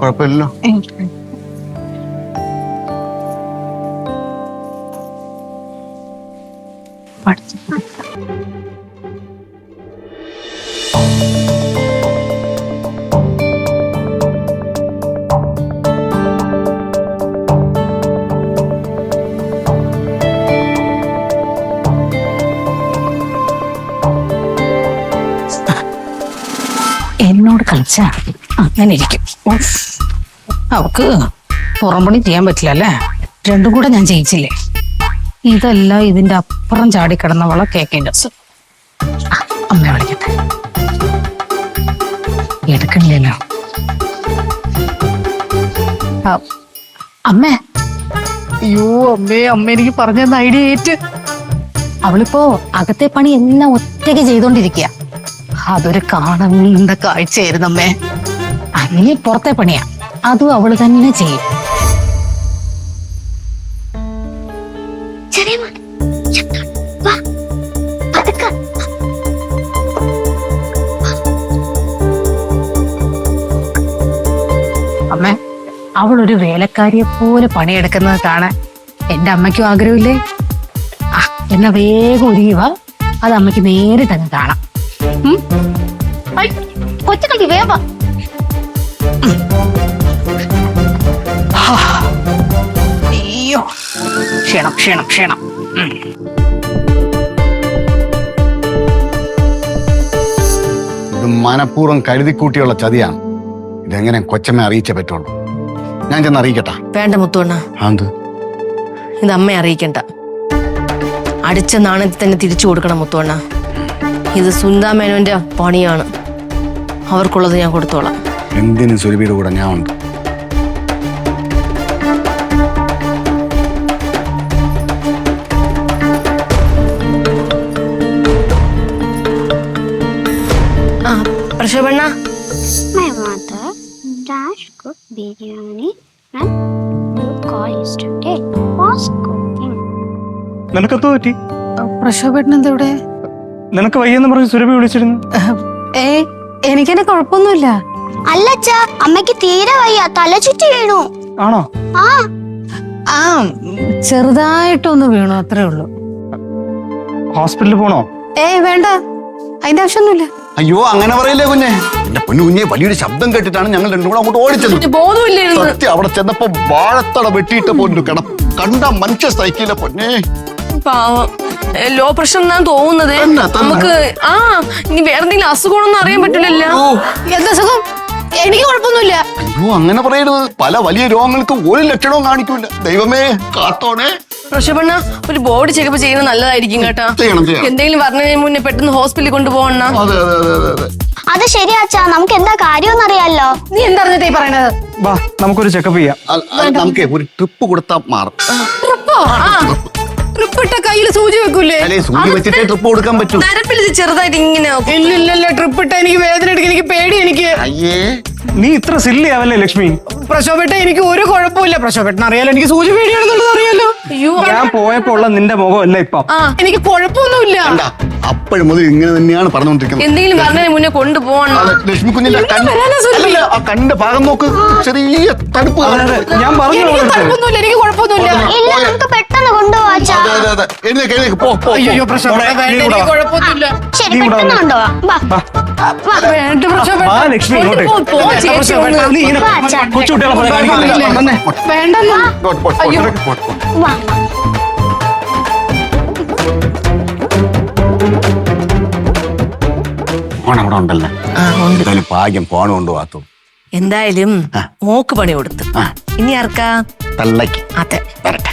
കുഴപ്പമില്ലല്ലോ. പഠിച്ചു എന്നോട് കളിച്ച. അങ്ങനെ ഇരിക്കും. അവക്ക് പുറംപണി ചെയ്യാൻ പറ്റില്ല അല്ലേ? രണ്ടും കൂടെ ഞാൻ ജയിച്ചില്ലേ? ഇതല്ല ഇതിന്റെ അപ്പുറം ചാടി ചാടിക്കിടന്നവളെ കേക്കേണ്ട അമ്മ വിളിക്കട്ടെ. എടുക്കണില്ലല്ലോ. അമ്മേ. അയ്യോ അമ്മേ അമ്മ എനിക്ക് പറഞ്ഞ ഐഡിയ ഏറ്റ്. അവളിപ്പോ അകത്തെ പണി എല്ലാം ഒറ്റയ്ക്ക് ചെയ്തോണ്ടിരിക്കുക അതൊരു കാണുന്ന കാഴ്ചയായിരുന്നു അമ്മേ. അങ്ങനെ പുറത്തെ പണിയാ. അതും അവൾ തന്നെ ചെയ്യും. വാ. അമ്മേ അവളൊരു വേലക്കാരിയെ പോലെ പണിയെടുക്കുന്നത് കാണാൻ എന്റെ അമ്മയ്ക്കും ആഗ്രഹമില്ലേ? ആ എന്നാ വേഗം ഒരുങ്ങുക അത് അമ്മയ്ക്ക് നേരിട്ടങ്ങ് കാണാം. ഉം? ഐ, കൊച്ചുകളി വേഗം വാ. ഉം. ഹാ. അയ്യോ ക്ഷീണം ക്ഷീണം ക്ഷീണം. ഇത് മനഃപൂർവം കരുതിക്കൂട്ടിയുള്ള ചതിയാണ് ഇതെങ്ങനെ കൊച്ചമ്മ അറിയിച്ചേ പറ്റുള്ളൂ ഞാൻ ചെന്ന് അറിയിക്കട്ടാ വേണ്ട മുത്തുവണ്ണ അത് ഇത് അമ്മയെ അറിയിക്കണ്ട അടിച്ച നാണയത്തിൽ തന്നെ തിരിച്ചു കൊടുക്കണം മുത്തുവണ്ണ ഇത് സുന്ദാ മേനോന്റെ പണിയാണ്. അവർക്കുള്ളത് ഞാൻ കൊടുത്തോളാം. എന്തിനു സുരഭിയുടെ കൂടെ ഞാൻ ഉണ്ട്. ആ പ്രശോഭണ്ണ. My mother dash biryani and you call yesterday. Was cooking. നിനക്കെന്തോ പറ്റി? പ്രശോഭേട്ടൻ എന്താ ഇവിടെ? നിനക്ക് വയ്യെന്ന് പറഞ്ഞ് സുരഭി വിളിച്ചിരുന്നു. ഏ എനിക്കെന്നെ കുഴപ്പമൊന്നുമില്ല. അല്ല അമ്മയ്ക്ക് തീരെ വയ്യ തല ചുറ്റി വീണു. ആണോ? ആ. ആ ചെറുതായിട്ടൊന്ന് വീണു അത്രേ ഉള്ളൂ. ഹോസ്പിറ്റലിൽ പോണോ? ഏ വേണ്ട. അതിന്റെ ആവശ്യമൊന്നുമില്ല. അയ്യോ അങ്ങനെ പറയില്ലേ കുഞ്ഞെ? എന്റെ പൊന്നു കുഞ്ഞെ വലിയൊരു ശബ്ദം കേട്ടിട്ടാണ് ഞങ്ങൾ രണ്ടും കൂടെ അങ്ങോട്ട് ഓടിച്ചത്. ബോധമില്ലായിരുന്നു സത്യം അവിടെ ചെന്നപ്പോ വാഴത്തട വെട്ടിയിട്ട് പോലും കണ്ട മനുഷ്യ സൈക്കിളിലെ പൊന്നെ. പാവം. ലോ പ്രഷർ എന്നാണ് തോന്നുന്നത്? തന്നെ, തന്നെ. നമുക്ക് ആ ഇനി വേറെ എന്തെങ്കിലും അസുഖമാണെന്ന് അറിയാൻ പറ്റില്ലല്ലോ. എന്താ സുഖം? എനിക്ക് കുഴപ്പമൊന്നുമില്ല. അയ്യോ അങ്ങനെ പറയരുത്. പല വലിയ രോഗങ്ങൾക്ക് ഒരു ലക്ഷണവും കാണിക്കൂല. ദൈവമേ കാത്തോണേ. പ്രശോഭണ്ണ ഒരു ബോഡി ചെക്കപ്പ് ചെയ്യുന്നത് നല്ലതായിരിക്കും കേട്ടാ. ചെയ്യണം ചെയ്യണം. എന്തെങ്കിലും പറഞ്ഞതിന് മുന്നേ പെട്ടെന്ന് ഹോസ്പിറ്റലിൽ കൊണ്ടുപോകണ അതെ അതെ അതെ അതെ അതെ. അത് ശരിയാച്ചാ നമുക്ക് എന്താ കാര്യമെന്ന് അറിയാലോ. നീ എന്തറിഞ്ഞിട്ടേ ഈ പറയണത്? വാ നമുക്കൊരു ചെക്കപ്പ് ചെയ്യാം. നമുക്ക് ഒരു ട്രിപ്പ് കൊടുത്താൽ മാറും. ട്രിപ്പിട്ട കയ്യിൽ സൂചി വെക്കൂലേ? അല്ലെ സൂചി വെച്ചിട്ടേ ട്രിപ്പ് കൊടുക്കാൻ പറ്റൂ. നരപ്പിൽ ഇത് ചെറുതായിട്ട് ഇങ്ങനെ ആക്കും. ഇല്ല ഇല്ല ഇല്ല ട്രിപ്പിട്ട എനിക്ക് വേദന എടുക്കും എനിക്ക് പേടി എനിക്ക്. അയ്യേ. നീ ഇത്ര സില്ലി ആവല്ലേ ലക്ഷ്മി? പ്രശോഭേട്ട എനിക്ക് ഒരു കുഴപ്പമില്ല പ്രശോഭേട്ടൻ അറിയാലോ എനിക്ക് സൂചി പേടിയാണെന്നുള്ളത് അറിയാലോ. അയ്യോ. ഞാൻ പോയപ്പോ ഉള്ള നിന്റെ മുഖമല്ല ഇപ്പൊ. ആ എനിക്ക് കുഴപ്പമൊന്നുമില്ല. കണ്ട അപ്പോഴും മുതൽ ഇങ്ങനെ തന്നെയാണ് പറഞ്ഞുകൊണ്ടിരിക്കുന്നത്. എന്തെങ്കിലും പറഞ്ഞതിന് മുന്നേ കൊണ്ടുപോകണം. അതെ, ലക്ഷ്മി കുഞ്ഞിന്റെ കണ്ണ് അല്ലല്ല, ആ കണ്ണിന്റെ ഭാഗം നോക്ക് ചെറിയ അതെ ഞാൻ പറഞ്ഞു എനിക്ക് അവളടുത്ത്. കുഴപ്പമൊന്നുമില്ല എനിക്ക് കുഴപ്പമൊന്നുമില്ല. ഇല്ല നമുക്ക് പെട്ടെന്ന് അതെ അതെ അതെ എഴുന്നേക്ക് എഴുന്നേക്ക്. പോ പോ, പോ അയ്യോ പ്രശോഭേട്ട മോളെ, വേണ്ട നീ എനിക്ക് കൂടെ. വാ. കുഴപ്പമൊന്നുമില്ല ശരി നീ ഇവിടെ പെട്ടെന്ന് വന്നോ. കൊണ്ടുപോവാ വാ. വേണ്ട പ്രശോഭേട്ട വാ ലക്ഷ്മി ഇങ്ങോട്ട് പോ, പോ, ചേച്ചി ഒന്ന്. നീ ഇങ്ങനെ വാ, അച്ഛാ. കൊച്ചുകുട്ടികളെ പോലെ കാണിക്കില്ലേ? വന്നേ. വേണ്ടെന്ന്. ഇങ്ങോട്ട് പോ, പോ, ഇങ്ങോട്ട് പോ, പോ. വാ. ഫോൺ അവിടെ ഉണ്ടല്ലേ? ആ, ഉണ്ട്. എന്തായാലും ഭാഗ്യം ഫോൺ കൊണ്ട് വാത്തു. എന്തായാലും. മോക്ക് പണി കൊടുത്തു. ആ. ഇനി ആർക്കാ? തള്ളക്ക് അതെ. വരട്ടെ.